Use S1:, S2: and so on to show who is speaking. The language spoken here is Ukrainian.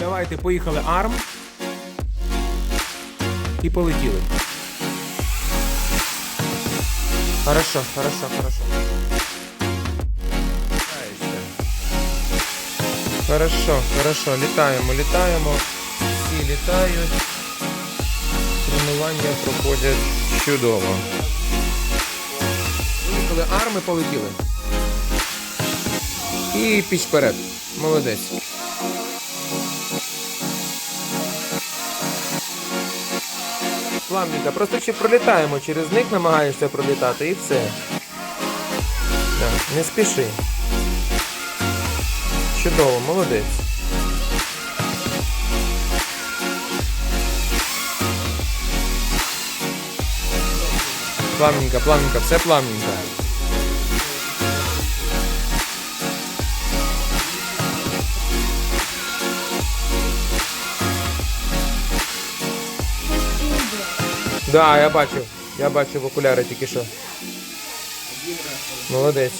S1: Давайте, поїхали арм. І полетіли. Хорошо, хорошо, хорошо. Хорошо, хорошо, літаємо, літаємо. Всі літають. Тренування проходять чудово. Поїхали арми, полетіли. І піч вперед. Молодець. Плавненько, просто ще пролітаємо через них, намагаєшся пролітати і все. Да, не спіши. Чудово, молодець. Плавненько, плавненько, все плавненько. Да, я бачив. Я бачив окуляри тільки що. Молодець.